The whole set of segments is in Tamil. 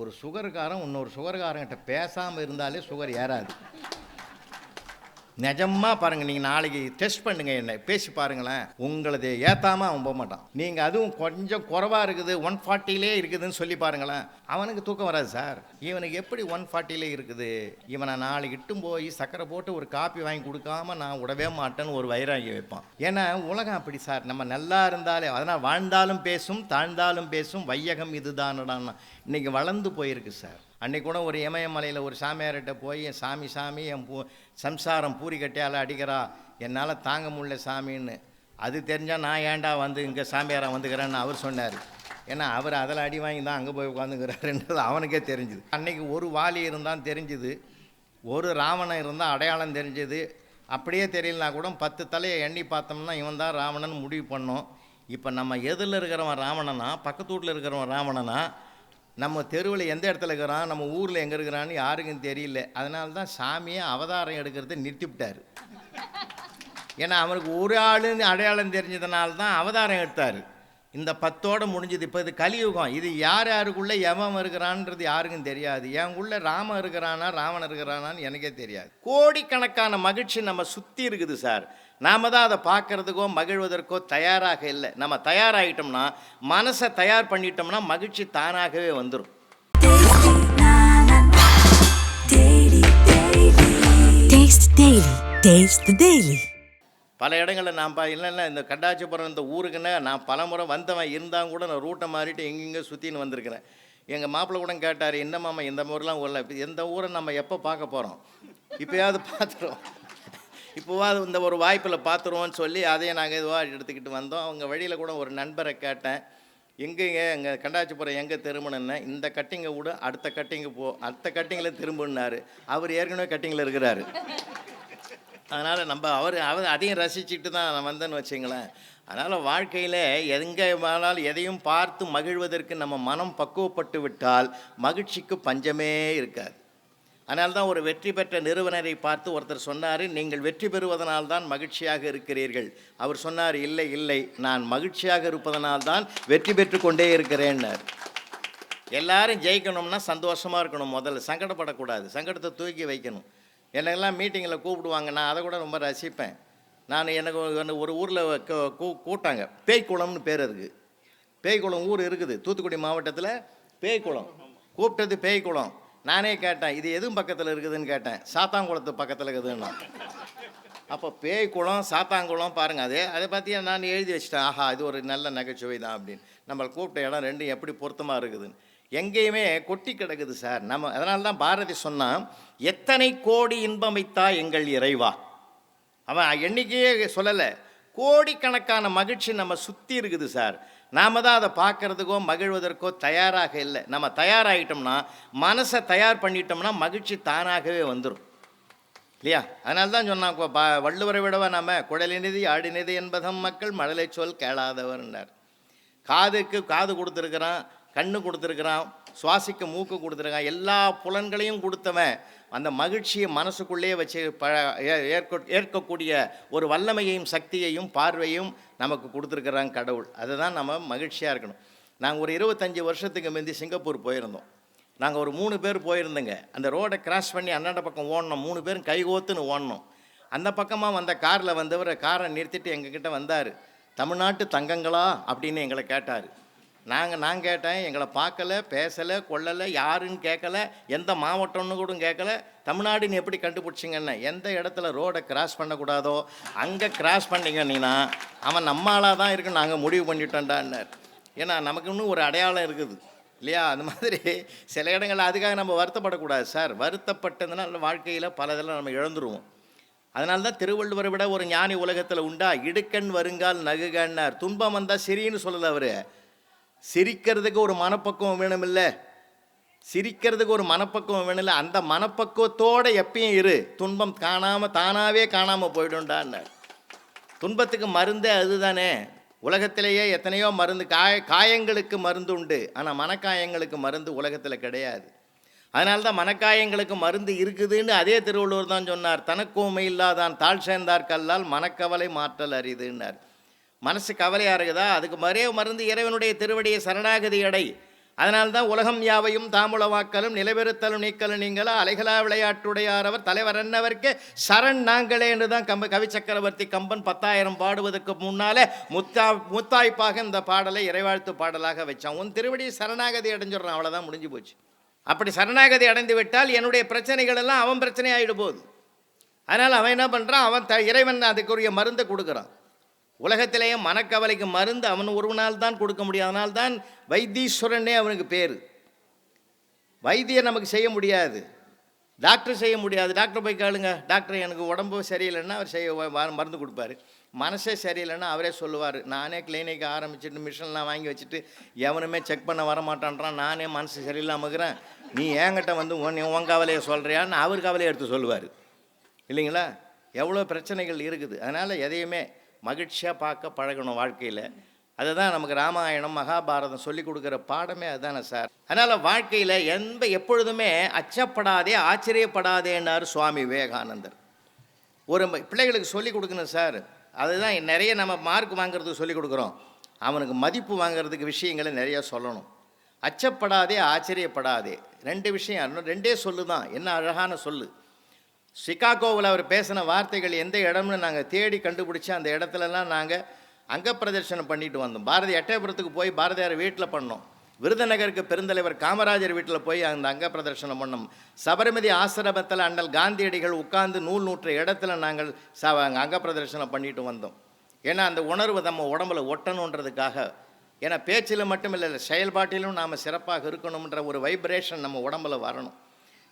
ஒரு சுகர்காரன் இன்னொரு சுகர்காரங்கிட்ட பேசாமல் இருந்தாலே சுகர் ஏறாது. நிஜமாக பாருங்கள் நீங்கள் நாளைக்கு டெஸ்ட் பண்ணுங்கள் என்ன. பேசி பாருங்களேன். உங்களது ஏற்றாமல் அவன் போக மாட்டான். நீங்கள் அதுவும் கொஞ்சம் குறைவாக இருக்குது ஒன் ஃபார்ட்டிலே இருக்குதுன்னு சொல்லி பாருங்களேன். அவனுக்கு தூக்கம் வராது சார். இவனுக்கு எப்படி ஒன் ஃபார்ட்டிலே இருக்குது? இவனை நாளைக்கு இட்டும் போய் சக்கரை போட்டு ஒரு காப்பி வாங்கி கொடுக்காம நான் விடவே மாட்டேன்னு ஒரு வைராகி வைப்பான். ஏன்னா உலகம் அப்படி சார். நம்ம நல்லா இருந்தாலே அதனால் வாழ்ந்தாலும் பேசும் தாழ்ந்தாலும் பேசும் வையகம் இதுதானடான்னா. இன்றைக்கி வளர்ந்து போயிருக்கு சார். அன்றைக்கு கூட ஒரு இமயமலையில் ஒரு சாமியார்கிட்ட போய் என் சாமி சாமி என் பூ சம்சாரம் பூரி கட்டியால் அடிக்கிறா. என்னால் தாங்க முடியல சாமின்னு. அது தெரிஞ்சால் நான் ஏன்டா வந்து இங்கே சாமியாராக வந்துக்கிறேன்னு அவர் சொன்னார். ஏன்னா அவர் அதில் அடி வாங்கி தான் அங்கே போய் உட்காந்துக்கிறாருன்றது அவனுக்கே தெரிஞ்சுது. அன்றைக்கி ஒரு வாலி இருந்தான் தெரிஞ்சுது. ஒரு ராவணன் இருந்தால் அடையாளம் தெரிஞ்சுது. அப்படியே தெரியலனா கூட பத்து தலையை எண்ணி பார்த்தோம்னா இவன் தான் ராவணன் முடிவு பண்ணோம். இப்போ நம்ம எதில் இருக்கிறவன் ராவணனா பக்கத்து வீட்டில் இருக்கிறவன் ராவணனா நம்ம தெருவில் எந்த இடத்துல இருக்கிறான் நம்ம ஊரில் எங்கே இருக்கிறான்னு யாருக்கும் தெரியல. அதனால தான் சாமியை அவதாரம் எடுக்கிறத நிறுத்திவிட்டார். ஏன்னா அவனுக்கு ஒரு ஆளுன்னு அடையாளம் தெரிஞ்சதுனால தான் அவதாரம் எடுத்தார். இந்த பத்தோடு முடிஞ்சது. இப்போ இது கலியுகம். இது யார் யாருக்குள்ளே எவன் இருக்கிறான்றது யாருக்கும் தெரியாது. எனக்குள்ள ராமன் இருக்கிறானா ராவன் இருக்கிறானான்னு எனக்கே தெரியாது. கோடிக்கணக்கான மகிழ்ச்சி நம்ம சுற்றி இருக்குது சார். நாம் தான் அதை பார்க்கறதுக்கோ மகிழ்வதற்கோ தயாராக இல்லை. நம்ம தயாராகிட்டோம்னா மனசை தயார் பண்ணிட்டோம்னா மகிழ்ச்சி தானாகவே வந்துடும் டேஸ்ட் டெய்லி பல இடங்களில் நான் பா இல்லைன்னா இந்த கண்டாச்சிபுரம் இந்த ஊருக்குன்னு நான் பல முறை வந்தவன் இருந்தால் கூட நான் ரூட்டை மாறிட்டு எங்கெங்கே சுற்றின்னு வந்திருக்கிறேன். எங்கள் மாப்பிள்ளை கூட கேட்டார் என்ன மாமா இந்த ஊர்லாம் ஊரில் இப்போ எந்த ஊரை நம்ம எப்போ பார்க்க போகிறோம் இப்போயாவது பார்த்துருவோம். இப்போவாது இந்த ஒரு வாய்ப்பில் பார்த்துருவோன்னு சொல்லி அதையும் நாங்கள் இதுவாக எடுத்துக்கிட்டு வந்தோம். அவங்க வழியில் கூட ஒரு நண்பரை கேட்டேன். எங்கேங்க எங்கள் கண்டாச்சிபுரம் எங்கே திரும்பணுன்னு இந்த கட்டிங்கை விட அடுத்த கட்டிங்கு போ அடுத்த கட்டிங்கில் திரும்புனாரு அவர் ஏற்கனவே கட்டிங்கில் இருக்கிறாரு. அதனால் நம்ம அவர் அவர் அதையும் ரசிச்சுட்டு தான் நான் வந்தேன்னு வச்சுங்களேன். அதனால் வாழ்க்கையில் எங்கே வேணாலும் எதையும் பார்த்து மகிழ்வதற்கு நம்ம மனம் பக்குவப்பட்டு விட்டால் மகிழ்ச்சிக்கு பஞ்சமே இருக்காது. அதனால தான் ஒரு வெற்றி பெற்ற நிறுவனரை பார்த்து ஒருத்தர் சொன்னார் நீங்கள் வெற்றி பெறுவதனால் தான் மகிழ்ச்சியாக இருக்கிறீர்கள். அவர் சொன்னார் இல்லை இல்லை நான் மகிழ்ச்சியாக இருப்பதனால் தான் வெற்றி பெற்று கொண்டே இருக்கிறேன்னார். எல்லாரும் ஜெயிக்கணும்னா சந்தோஷமாக இருக்கணும் முதல்ல சங்கடப்படக்கூடாது சங்கடத்தை தூக்கி வைக்கணும். என்னெல்லாம் மீட்டிங்கில் கூப்பிடுவாங்க நான் அதை கூட ரொம்ப ரசிப்பேன். நான் எனக்கு ஒரு- ஊரில் கூட்டாங்க பேய்க்குளம்னு பேர் இருக்குது பேய்க்குளம் ஊர் இருக்குது தூத்துக்குடி மாவட்டத்தில் பேய்க்குளம். கூப்பிட்டது பேய்க்குளம். நானே கேட்டேன் இது எதுவும் பக்கத்தில் இருக்குதுன்னு கேட்டேன். சாத்தாங்குளத்து பக்கத்தில் இருக்குதுன்னா. அப்போ பேய்க்குளம் சாத்தாங்குளம் பாருங்கள் அதே அதை பற்றி நான் எழுதி வச்சிட்டேன். ஆஹா இது ஒரு நல்ல நகைச்சுவை தான் அப்படின்னு. நம்மளை கூப்பிட்ட இடம் ரெண்டும் எப்படி பொருத்தமாக இருக்குதுன்னு. எங்கேயுமே கொட்டி கிடக்குது சார். நம்ம அதனால தான் பாரதி சொன்னான் எத்தனை கோடி இன்பமைத்தா எங்கள் இறைவா? அவன் எண்ணிக்கையே சொல்லலை. கோடிக்கணக்கான மகிழ்ச்சி நம்ம சுற்றி இருக்குது சார். நாம தான் அதை பார்க்கறதுக்கோ மகிழ்வதற்கோ தயாராக இல்லை. நம்ம தயாராகிட்டோம்னா மனசை தயார் பண்ணிட்டோம்னா மகிழ்ச்சி தானாகவே வந்துடும் இல்லையா? அதனால தான் சொன்னாங்க பா- வள்ளுவரை விடவா நம்ம? குடலினிதி ஆடிநிதி என்பதம் மக்கள் மழலை சொல் கேளாதவர்னார். காதுக்கு காது கொடுத்துருக்குறான். கண்ணு கொடுத்துருக்குறான் சுவாசிக்க மூக்கு கொடுத்துருக்கான் எல்லா புலன்களையும் கொடுத்தவன் அந்த மகிழ்ச்சியை மனசுக்குள்ளேயே வச்சு ப ஏ- ஏற்க ஏற்கக்கூடிய ஒரு வல்லமையையும் சக்தியையும் பார்வையும் நமக்கு கொடுத்துருக்குறான் கடவுள். அதுதான் நம்ம மகிழ்ச்சியாக இருக்கணும். நாங்கள் ஒரு இருபத்தஞ்சி வருஷத்துக்கு முந்தி சிங்கப்பூர் போயிருந்தோம். நாங்கள் ஒரு மூணு பேர் போயிருந்தோங்க. அந்த ரோடை கிராஸ் பண்ணி அந்தாண்ட பக்கம் ஓடணும். மூணு பேரும் கைகோத்துன்னு ஓடணும். அந்த பக்கமாக வந்த காரில் வந்தவர் காரை நிறுத்திட்டு எங்ககிட்ட வந்தார். தமிழ்நாட்டு தங்கங்களா? அப்படின்னு எங்களை கேட்டார். நாங்கள் நான் கேட்டேன் எங்களை பார்க்கல பேசலை கொள்ளலை யாருன்னு கேட்கல எந்த மாவட்டம்னு கூட கேட்கல. தமிழ்நாடுன்னு எப்படி கண்டுபிடிச்சிங்கன்னு. எந்த இடத்துல ரோடை கிராஸ் பண்ணக்கூடாதோ அங்கே கிராஸ் பண்ணிங்கன்னா அவன் நம்ம ஆளாக தான் இருக்கு நாங்கள் முடிவு பண்ணிட்டோண்டான்னார் ஏன்னா நமக்கு இன்னும் ஒரு அடையாளம் இருக்குது. இல்லையா? அந்த மாதிரி சில இடங்கள்ல அதுக்காக நம்ம வருத்தப்படக்கூடாது சார். வருத்தப்பட்டதுனால வாழ்க்கையில் பல இதெல்லாம் நம்ம இழந்துருவோம். அதனால தான் திருவள்ளுவரை விட ஒரு ஞானி உலகத்தில் உண்டா? இடுக்கண் வருங்கால் நகுகன்னார். துன்பம் வந்தால் சரின்னு சொல்லலை அவர். சிரிக்கிறதுக்கு ஒரு மனப்பக்குவம் வேணுமில்ல. சிரிக்கிறதுக்கு ஒரு மனப்பக்குவம் வேணும்ல அந்த மனப்பக்குவத்தோட எப்பயும் இரு. துன்பம் காணாமல் தானாகவே காணாமல் போயிடும்டான்னார் துன்பத்துக்கு மருந்தே அதுதானே. உலகத்திலேயே எத்தனையோ மருந்து காய காயங்களுக்கு மருந்து உண்டு. ஆனால் மனக்காயங்களுக்கு மருந்து உலகத்தில் கிடையாது. அதனால தான் மனக்காயங்களுக்கு மருந்து இருக்குதுன்னு அதே திருவள்ளுவர் தான் சொன்னார். தனக்கோமை இல்லாதான் தாழ் சேர்ந்தார் கல்லால் மனக்கவலை மாற்றல் அறிதுன்னார் மனசு கவலையாக இருக்குதா? அதுக்கு மறைய மருந்து இறைவனுடைய திருவடியை சரணாகதி அடை. அதனால்தான் உலகம் யாவையும் தாமுளவாக்கலும் நிலைபெறுத்தலும் நீக்கலும் நீங்களா? அலைகளா விளையாட்டுடையாரவர் தலைவர் என்னவர்க்கு சரண் நாங்களே என்று தான் கம்ப கவி சக்கரவர்த்தி கம்பன் பத்தாயிரம் பாடுவதற்கு முன்னாலே முத்தா முத்தாய்ப்பாக இந்த பாடலை இறைவாழ்த்து பாடலாக வச்சான். உன் திருவடி சரணாகதி அடைஞ்சிடுறான். அவ்வளோதான் முடிஞ்சு போச்சு. அப்படி சரணாகதி அடைந்து விட்டால் என்னுடைய பிரச்சனைகள் எல்லாம் அவன் பிரச்சனை ஆகிடு போகுது. அதனால் அவன் என்ன பண்ணுறான் அவன் த இறைவன் அதுக்குரிய மருந்தை கொடுக்குறான். உலகத்திலேயே மனக்கவலைக்கு மருந்து அவன் ஒருவனால் தான் கொடுக்க முடியும். அதனால் தான் வைத்தீஸ்வரனே அவனுக்கு பேர். வைத்தியம் நமக்கு செய்ய முடியாது. டாக்டர் செய்ய முடியாது. டாக்டர் போய் கேளுங்க. டாக்டர் எனக்கு உடம்பு சரியில்லைன்னா அவர் செய்ய மருந்து கொடுப்பாரு. மனசே சரியில்லைன்னா அவரே சொல்லுவார். நானே கிளினிக் ஆரம்பிச்சுட்டு மிஷின்லாம் வாங்கி வச்சுட்டு எவனுமே செக் பண்ண வரமாட்டான்றான். நானே மனசு சரியில்லாமல் இருக்கிறேன் நீ ஏங்கிட்ட வந்து உன் உன் கவலையை சொல்கிறியான்னு அவர் கவலையை எடுத்து சொல்லுவார். இல்லைங்களா? எவ்வளோ பிரச்சனைகள் இருக்குது. அதனால் எதையுமே மகிழ்ச்சியாக பார்க்க பழகணும் வாழ்க்கையில். அதுதான் நமக்கு ராமாயணம் மகாபாரதம் சொல்லி கொடுக்குற பாடமே அதுதானே சார். அதனால் வாழ்க்கையில் எந்த எப்பொழுதுமே அச்சப்படாதே ஆச்சரியப்படாதேன்னார் சுவாமி விவேகானந்தர். ஒரு பிள்ளைகளுக்கு சொல்லி கொடுக்கணும் சார். அதுதான் நிறைய நம்ம மார்க் வாங்குறதுக்கு சொல்லி கொடுக்குறோம். அவனுக்கு மதிப்பு வாங்குறதுக்கு விஷயங்களை நிறைய சொல்லணும். அச்சப்படாதே ஆச்சரியப்படாதே. ரெண்டு விஷயம் ரெண்டே சொல்லு தான் என்ன அழகான சொல்லு. சிகாகோவில் அவர் பேசின வார்த்தைகள் எந்த இடம்னு நாங்கள் தேடி கண்டுபிடிச்சி அந்த இடத்துலலாம் நாங்கள் அங்க பிரதர்ஷனம் பண்ணிட்டு வந்தோம். பாரதி எட்டயபுரத்துக்கு போய் பாரதியார் வீட்டில் பண்ணோம். விருதுநகருக்கு பெருந்தலைவர் காமராஜர் வீட்டில் போய் அந்த அங்க பிரதர்ஷனம் பண்ணோம். சபரிமதி ஆசிரமத்தில் அண்ணல் காந்தியடிகள் உட்கார்ந்து நூல் நூற்ற இடத்துல நாங்கள் ச அங்க பிரதர்ஷனம் பண்ணிட்டு வந்தோம். ஏன்னா அந்த உணர்வு நம்ம உடம்புல ஒட்டணுன்றதுக்காக. ஏன்னா பேச்சில் மட்டும் இல்லை செயல்பாட்டிலும் நாம் சிறப்பாக இருக்கணுன்ற ஒரு வைப்ரேஷன் நம்ம உடம்புல வரணும்.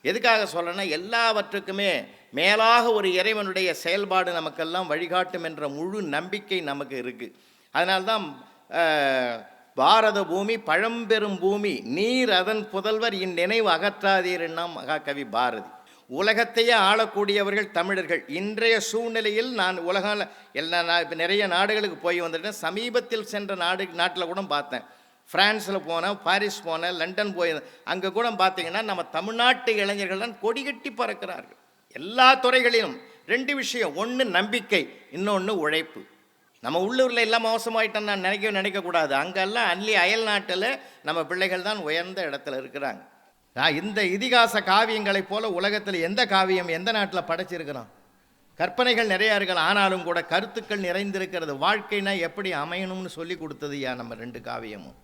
எதுக்காக சொல்கிறேன்னா எல்லாவற்றுக்குமே மேலாக ஒரு இறைவனுடைய செயல்பாடு நமக்கெல்லாம் வழிகாட்டும் என்ற முழு நம்பிக்கை நமக்கு இருக்குது அதனால்தான் பாரத பூமி பழம்பெரும் பூமி நீர் அதன் புதல்வர் இந்நினைவு அகற்றாதீர்னா மகாகவி பாரதி. உலகத்தையே ஆளக்கூடியவர்கள் தமிழர்கள். இன்றைய சூழ்நிலையில் நான் உலக எல்லா நா- நிறைய நாடுகளுக்கு போய் வந்துட்டேன். சமீபத்தில் சென்ற நாடு நாட்டில் கூட பார்த்தேன். ஃப்ரான்ஸில் போனேன் பாரிஸ் போனேன் லண்டன் போயிருந்தேன் அங்கே கூட பார்த்தீங்கன்னா நம்ம தமிழ்நாட்டு இளைஞர்கள் தான் கொடிகட்டி பறக்கிறார்கள். எல்லா துறைகளிலும் ரெண்டு விஷயம் ஒன்று நம்பிக்கை இன்னொன்று உழைப்பு. நம்ம உள்ளூரில் எல்லாம் மோசமாயிட்டோம் நான் நினைக்க நினைக்கக்கூடாது. அங்கெல்லாம் அன்லி அயல் நாட்டில் நம்ம பிள்ளைகள் தான் உயர்ந்த இடத்துல இருக்கிறாங்க. நான் இந்த இதிகாச காவியங்களைப் போல உலகத்தில் எந்த காவியம் எந்த நாட்டில் படைச்சிருக்கிறோம்? கற்பனைகள் நிறையா இருக்கலாம். ஆனாலும் கூட கருத்துக்கள் நிறைந்திருக்கிறது. வாழ்க்கைனா எப்படி அமையணும்னு சொல்லி கொடுத்தது யா நம்ம ரெண்டு காவியமும்?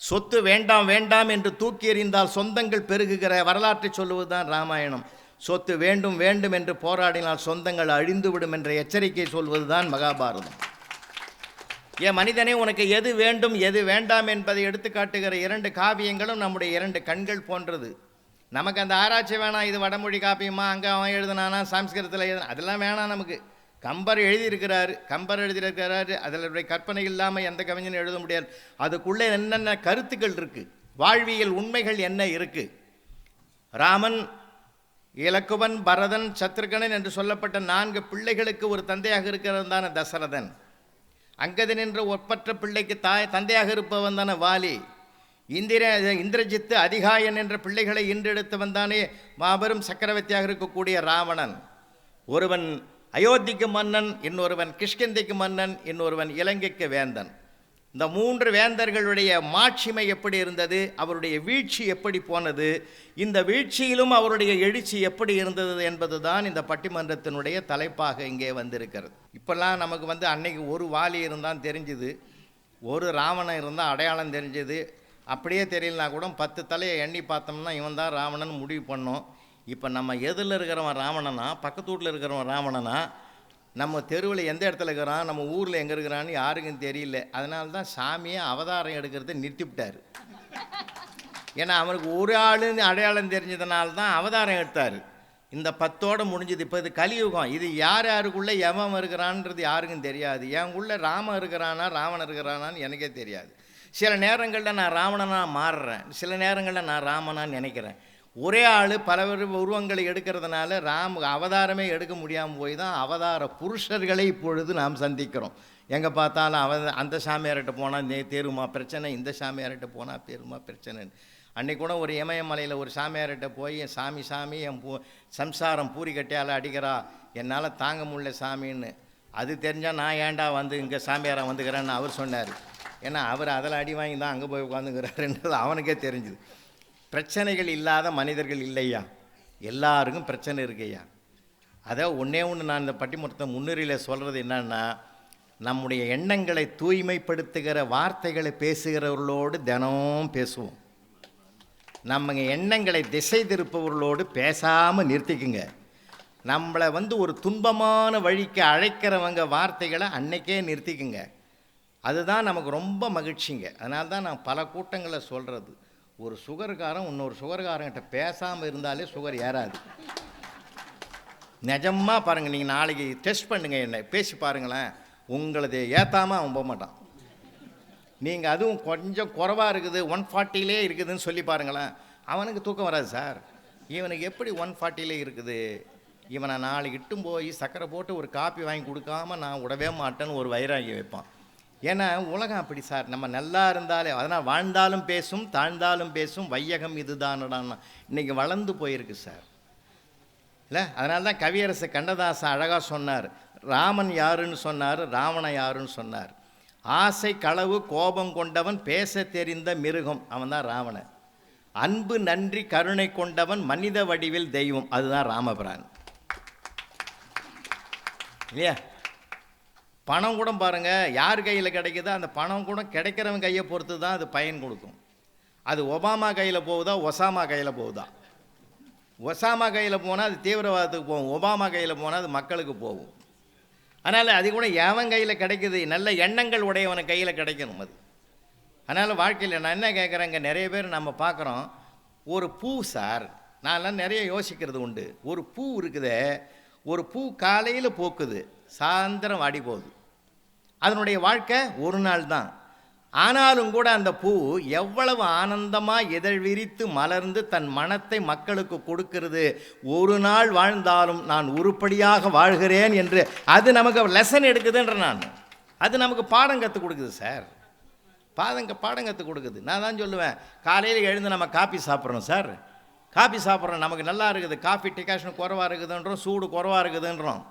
சொத்து வேண்டாம் வேண்டாம் என்று தூக்கி எறிந்தால் சொந்தங்கள் பெருகுகிற வரலாற்றை சொல்லுவது தான் ராமாயணம். சொத்து வேண்டும் வேண்டும் என்று போராடினால் சொந்தங்கள் அழிந்துவிடும் என்ற எச்சரிக்கை சொல்வதுதான் மகாபாரதம். ஏன் மனிதனே உனக்கு எது வேண்டும் எது வேண்டாம் என்பதை எடுத்துக்காட்டுகிற இரண்டு காவியங்களும் நம்முடைய இரண்டு கண்கள் போன்றது. நமக்கு அந்த ஆராய்ச்சி வேணாம் இது வடமொழி காப்பியமா அங்கே அவன் எழுதுனானா சம்ஸ்கிருதத்தில் எழுதுனா அதெல்லாம் வேணாம் நமக்கு. கம்பர் எழுதியிருக்கிறாரு கம்பர் எழுதியிருக்கிறாரு அதனுடைய கற்பனை இல்லாமல் எந்த கவிஞனும் எழுத முடியாது. அதுக்குள்ளே என்னென்ன கருத்துக்கள் இருக்குது வாழ்வியல் உண்மைகள் என்ன இருக்குது ராமன் இலக்குவன் பரதன் சத்ருகணன் என்று சொல்லப்பட்ட நான்கு பிள்ளைகளுக்கு ஒரு தந்தையாக இருக்கிறவன் தானே தசரதன். அங்கதன் என்ற ஒப்பற்ற பிள்ளைக்கு தாய் தந்தையாக இருப்பவன் தானே வாலி. இந்திர இந்திரஜித்து அதிகாயன் என்ற பிள்ளைகளை ஈன்றெடுத்தவன் தானே மாபெரும் சக்கரவர்த்தியாக இருக்கக்கூடிய ராவணன். ஒருவன் அயோத்திக்கு மன்னன் இன்னொருவன் கிஷ்கிந்தைக்கு மன்னன் இன்னொருவன் இலங்கைக்கு வேந்தன். இந்த மூன்று வேந்தர்களுடைய மாட்சிமை எப்படி இருந்தது? அவருடைய வீழ்ச்சி எப்படி போனது? இந்த வீழ்ச்சியிலும் அவருடைய எழுச்சி எப்படி இருந்தது என்பது தான் இந்த பட்டிமன்றத்தினுடைய தலைப்பாக இங்கே வந்திருக்கிறது. இப்போல்லாம் நமக்கு வந்து அன்னைக்கு ஒரு வாலி இருந்தான் தெரிஞ்சுது. ஒரு ராவணன் இருந்தால் அடையாளம் தெரிஞ்சது. அப்படியே தெரியலனா கூட பத்து தலையை எண்ணி பார்த்தோம்னா இவன் தான் ராவணன் முடிவு பண்ணோம். இப்போ நம்ம எதில் இருக்கிறவன் ராவணனா பக்கத்து வீட்டில் இருக்கிறவன் ராவணனா நம்ம தெருவில் எந்த இடத்துல இருக்கிறான் நம்ம ஊரில் எங்கே இருக்கிறான்னு யாருக்கும் தெரியல. அதனால தான் சாமியை அவதாரம் எடுக்கிறத நிறுத்திவிட்டார். ஏன்னா அவனுக்கு ஒரு ஆளுன்னு அடையாளம் தெரிஞ்சதுனால தான் அவதாரம் எடுத்தார். இந்த பத்தோட முடிஞ்சது. இப்போ இது கலியுகம். இது யார் யாருக்குள்ளே எவன் இருக்கிறான்றது யாருக்கும் தெரியாது. என்குள்ளே ராமன் இருக்கிறானா ராவணன் இருக்கிறானான்னு எனக்கே தெரியாது. சில நேரங்களில் நான் ராவணனாக மாறுறேன். சில நேரங்களில் நான் ராமனான்னு நினைக்கிறேன். ஒரே ஆள் பல உருவங்களை எடுக்கிறதுனால ராம் அவதாரமே எடுக்க முடியாமல் போய் தான் அவதார புருஷர்களை இப்பொழுது நாம் சந்திக்கிறோம். எங்கே பார்த்தாலும் அவ அந்த சாமியார்கிட்ட போனால் நே தேருமா பிரச்சனை இந்த சாமியார்கிட்ட போனால் தேருமா பிரச்சனைன்னு அன்றைக்கு கூட ஒரு இமயமலையில் ஒரு சாமியார்கிட்ட போய் என் சாமி சாமி என் பூ சம்சாரம் பூரி கட்டியால் அடிக்கிறா என்னால் தாங்க முடியல சாமின்னு. அது தெரிஞ்சால் நான் ஏன்டா வந்து இங்கே சாமியாராக வந்துக்கிறேன்னு அவர் சொன்னார். ஏன்னா அவர் அதில் அடி வாங்கி தான் அங்கே போய் உட்காந்துங்கிறாருன்றது அவனுக்கே தெரிஞ்சுது. பிரச்சனைகள் இல்லாத மனிதர்கள் இல்லையா? எல்லாருக்கும் பிரச்சனை இருக்குய்யா அதை ஒன்றே ஒன்று நான் இந்த பட்டிமன்றத்தை முன்னுரையில் சொல்கிறது என்னன்னா நம்முடைய எண்ணங்களை தூய்மைப்படுத்துகிற வார்த்தைகளை பேசுகிறவர்களோடு தினமும் பேசுவோம். நம்ம எண்ணங்களை திசை திருப்பவர்களோடு பேசாமல் நிறுத்திக்குங்க. நம்மளை வந்து ஒரு துன்பமான வழிக்கு அழைக்கிறவங்க வார்த்தைகளை அன்னைக்கே நிறுத்திக்குங்க. அதுதான் நமக்கு ரொம்ப மகிழ்ச்சிங்க. அதனால தான் நான் பல கூட்டங்களை சொல்கிறது ஒரு சுகர்காரன் இன்னொரு சுகர்காரங்கிட்ட பேசாமல் இருந்தாலே சுகர் ஏறாது. நிஜமாக பாருங்கள் நீங்கள் நாளைக்கு டெஸ்ட் பண்ணுங்கள் என்ன. பேசி பாருங்களேன். உங்களது ஏற்றாமல் அவன் போக மாட்டான். நீங்கள் அதுவும் கொஞ்சம் குறவாக இருக்குது ஒன் ஃபார்ட்டிலே இருக்குதுன்னு சொல்லி பாருங்களேன். அவனுக்கு தூக்கம் வராது சார். இவனுக்கு எப்படி ஒன் ஃபார்ட்டிலே இருக்குது? இவனை நாளைக்கு இட்டும் போய் சக்கரை போட்டு ஒரு காப்பி வாங்கி கொடுக்காம நான் விடவே மாட்டேன்னு ஒரு வைராகி வைப்பான். ஏன்னா உலகம் அப்படி சார். நம்ம நல்லா இருந்தாலே அதனால் வாழ்ந்தாலும் பேசும் தாழ்ந்தாலும் பேசும் வையகம் இதுதானடான்னா. இன்றைக்கி வளர்ந்து போயிருக்கு சார். இல்லை? அதனால தான் கவியரசு கண்ணதாசன் அழகாக சொன்னார். ராமன் யாருன்னு சொன்னார் ராவணன் யாருன்னு சொன்னார். ஆசை களவு கோபம் கொண்டவன் பேச தெரிந்த மிருகம். அவன் தான் ராவணன். அன்பு நன்றி கருணை கொண்டவன் மனித வடிவில் தெய்வம். அதுதான் ராமபிரான். இல்லையா? பணம் கூட பாருங்கள் யார் கையில் கிடைக்குதோ அந்த பணம் கூட கிடைக்கிறவன் கையை பொறுத்து தான் அது பயன் கொடுக்கும். அது ஒபாமா கையில் போகுதா ஒசாமா கையில் போகுதா? ஒசாமா கையில் போனால் அது தீவிரவாதத்துக்கு போகும் ஒபாமா கையில் போனால் அது மக்களுக்கு போகும். அதனால் அது கூட எவன் கையில் கிடைக்குது நல்ல எண்ணங்கள் உடையவன் கையில் கிடைக்கணும் அது. அதனால் வாழ்க்கையில் நான் என்ன கேட்குறேங்க நிறைய பேர் நம்ம பார்க்குறோம் ஒரு பூ சார் நான்லாம் நிறைய யோசிக்கிறது உண்டு ஒரு பூ இருக்குதே ஒரு பூ காலையில் பூக்குது சாயந்தரம் வாடி போகுது. அதனுடைய வாழ்க்கை ஒரு நாள் தான். ஆனாலும் கூட அந்த பூ எவ்வளவு ஆனந்தமாக இதழ் விரித்து மலர்ந்து தன் மனத்தை மக்களுக்கு கொடுக்கிறது. ஒரு நாள் வாழ்ந்தாலும் நான் உருப்படியாக வாழ்கிறேன் என்று அது நமக்கு லெசன் எடுக்குதுன்ற நான். அது நமக்கு பாடம் கற்றுக் கொடுக்குது சார் பாதங்க பாடம் கற்றுக் கொடுக்குது. நான் தான் சொல்லுவேன் காலையில் எழுந்து நம்ம காப்பி சாப்பிட்றோம் சார் காப்பி சாப்பிட்றோம் நமக்கு நல்லா இருக்குது. காஃபி டிகாஷன் குறவாக இருக்குதுன்றோம் சூடு குறவாக இருக்குதுன்றோம்.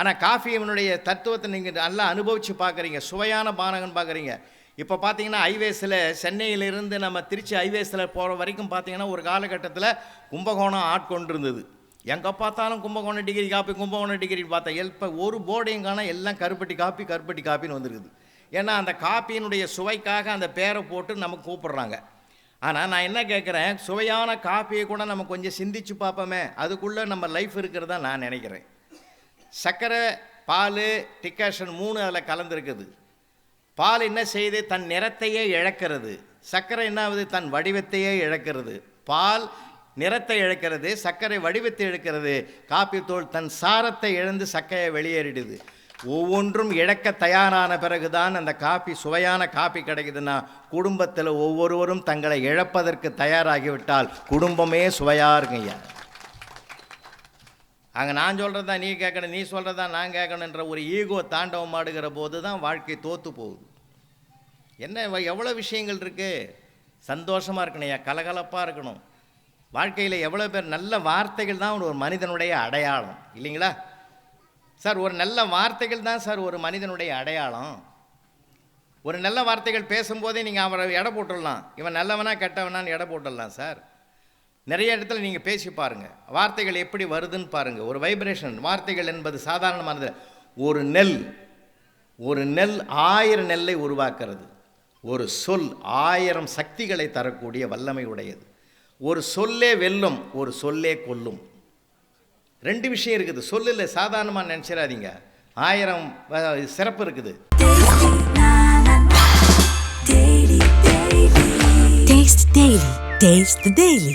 ஆனால் காஃபியினுடைய தத்துவத்தை நீங்கள் நல்லா அனுபவித்து பார்க்குறீங்க. சுவையான பானகன்னு பார்க்குறீங்க. இப்போ பார்த்தீங்கன்னா ஹைவேஸில் சென்னையிலிருந்து நம்ம திருச்சி ஹைவேஸில் போகிற வரைக்கும் பார்த்தீங்கன்னா ஒரு காலகட்டத்தில் கும்பகோணம் ஆட்கொண்டு இருந்தது. எங்கே பார்த்தாலும் Kumbakonam degree coffee Kumbakonam degree பார்த்தேன் எப்போ ஒரு போர்டையும் காண எல்லாம் கருப்பட்டி காப்பி கருப்பட்டி காப்பின்னு வந்துருக்குது. ஏன்னா அந்த காப்பியினுடைய சுவைக்காக அந்த பேரை போட்டு நமக்கு கூப்பிட்றாங்க. ஆனால் நான் என்ன கேட்குறேன் சுவையான காப்பியை கூட நம்ம கொஞ்சம் சிந்திச்சு பார்ப்போமே அதுக்குள்ளே நம்ம லைஃப் இருக்கிறதா நான் நினைக்கிறேன். சர்க்கரை பால் டிக்காஷன் மூணு அதில் கலந்துருக்குது. பால் என்ன செய்யுது? தன் நிறத்தையே இழக்கிறது. சர்க்கரை என்ன ஆகுது? தன் வடிவத்தையே இழக்கிறது. பால் நிறத்தை இழக்கிறது சர்க்கரை வடிவத்தை இழக்கிறது. காப்பி தோல் தன் சாரத்தை இழந்து சர்க்கரையை வெளியேறிடுது. ஒவ்வொன்றும் இழக்க தயாரான பிறகுதான் அந்த காப்பி சுவையான காப்பி கிடைக்குதுன்னா குடும்பத்தில் ஒவ்வொருவரும் தங்களை இழப்பதற்கு தயாராகிவிட்டால் குடும்பமே சுவையாக இருக்குங்க அங்கே நான் சொல்கிறதா நீ கேட்கணும் நீ சொல்கிறதா நான் கேட்கணுன்ற ஒரு ஈகோ தாண்டவம் ஆடுகிற போது தான் வாழ்க்கை தோற்று போகுது. என்ன எவ்வளோ விஷயங்கள் இருக்குது சந்தோஷமாக இருக்கணும் கலகலப்பாக இருக்கணும். வாழ்க்கையில் எவ்வளோ பேர் நல்ல வார்த்தைகள் தான் ஒரு மனிதனுடைய அடையாளம் இல்லைங்களா? சார் ஒரு நல்ல வார்த்தைகள் தான் சார் ஒரு மனிதனுடைய அடையாளம். ஒரு நல்ல வார்த்தைகள் பேசும்போதே நீங்கள் அவரை எடை போட்டுடலாம். இவன் நல்லவனா கெட்டவனான்னு எடை போட்டுடலாம் சார். நிறைய இடத்துல நீங்கள் பேசி பாருங்கள் வார்த்தைகள் எப்படி வருதுன்னு பாருங்கள் ஒரு வைப்ரேஷன் வார்த்தைகள் என்பது சாதாரணமானது. ஒரு நெல் ஒரு நெல் ஆயிரம் நெல்லை உருவாக்குறது. ஒரு சொல் ஆயிரம் சக்திகளை தரக்கூடிய வல்லமை உடையது. ஒரு சொல்லே வெல்லும் ஒரு சொல்லே கொல்லும். ரெண்டு விஷயம் இருக்குது. சொல்லில் சாதாரணமாக நினச்சிடாதீங்க. ஆயிரம் சிறப்பு இருக்குது. Taste the Daily.